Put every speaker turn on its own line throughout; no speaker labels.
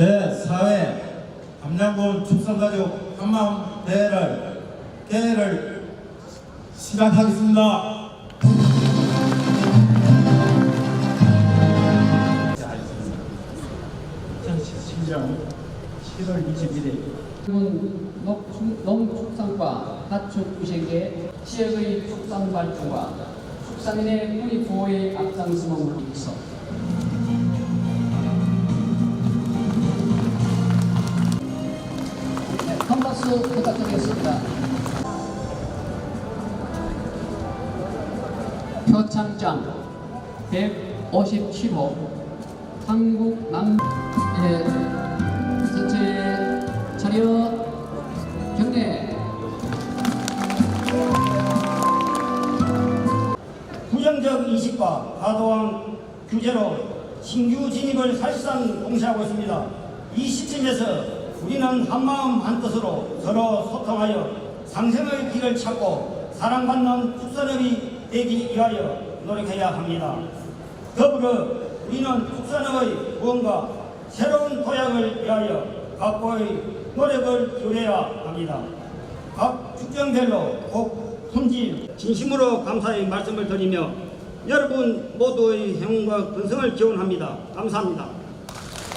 제4회 함양군 축산가족 한마음 대회를 대회를 시작하겠습니다.
시장 7월 21일
군 농축- 농축산과 가축 구색의 지역의 축산 발전과 축산인의 뿌리 보호에 앞장서는 위해서 박수 부탁드리겠습니다. 표창장 157호 한국 남 예, 전체 차렷 경례
부정적 인식과 과도한 규제로 신규 진입을 사실상 공시하고 있습니다. 이 시점에서 우리는 한마음 한뜻으로 서로 소통하여 상생의 길을 찾고 사랑받는 축산업이 되기 위하여 노력해야 합니다. 더불어 우리는 축산업의 무언가 새로운 도약을 위하여 각고의 노력을 기울여야 합니다. 각 축정별로 꼭 품질 진심으로 감사의 말씀을 드리며 여러분 모두의 행운과 건승을 기원합니다. 감사합니다.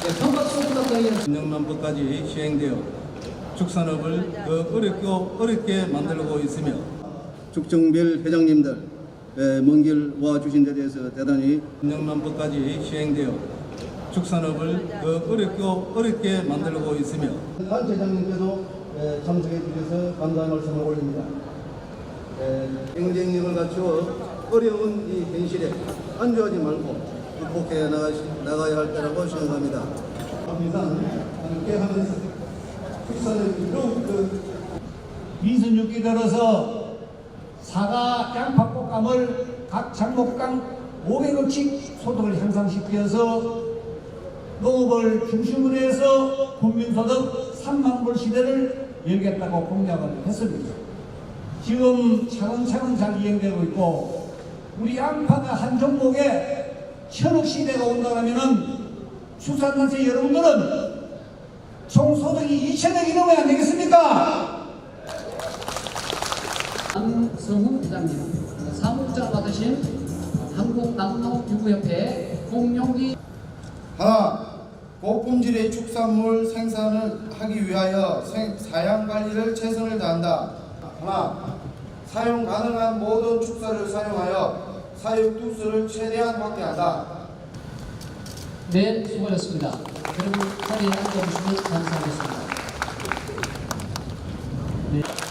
네, 큰 박수 부탁드리겠습니다.
신정만법까지 시행되어 축산업을 더 어렵고 어렵게 만들고 있으며
축정별 회장님들 에, 먼길 와주신 데 대해서 대단히
신정만법까지 시행되어 축산업을 더 어렵고 어렵게 만들고 있으며
단체장님께도 에, 참석해 주셔서 감사의 말씀을 올립니다. 에, 경쟁력을 갖추어 어려운 이 현실에 안주하지 말고 극복해 나가야 할 때라고 생각합니다. 함께 하면서 축산을 더욱 그
민선육기 들어서 사과 양파꽃감을 각 장목당 500억씩 소득을 향상시켜서 농업을 중심으로 해서 국민소득 3만 불 시대를 열겠다고 공약을 했습니다. 지금 차근차근 잘 이행되고 있고 우리 양파가 한 종목에 천억 시대가 온다면은 수산단체 여러분들은 총 소득이 2천억이 넘어야 안 되겠습니까?
안성훈 회장님 사무장 받으신 한국남농기구협회 공룡기
하나, 고품질의 축산물 생산을 하기 위하여 생- 사양 관리를 최선을 다한다. 하나, 사용 가능한 모든 축사를 사용하여 사육 두수를 최대한 확대한다.
네, 수고하셨습니다. 여러분 자리에 앉아주시면 감사하겠습니다. 네.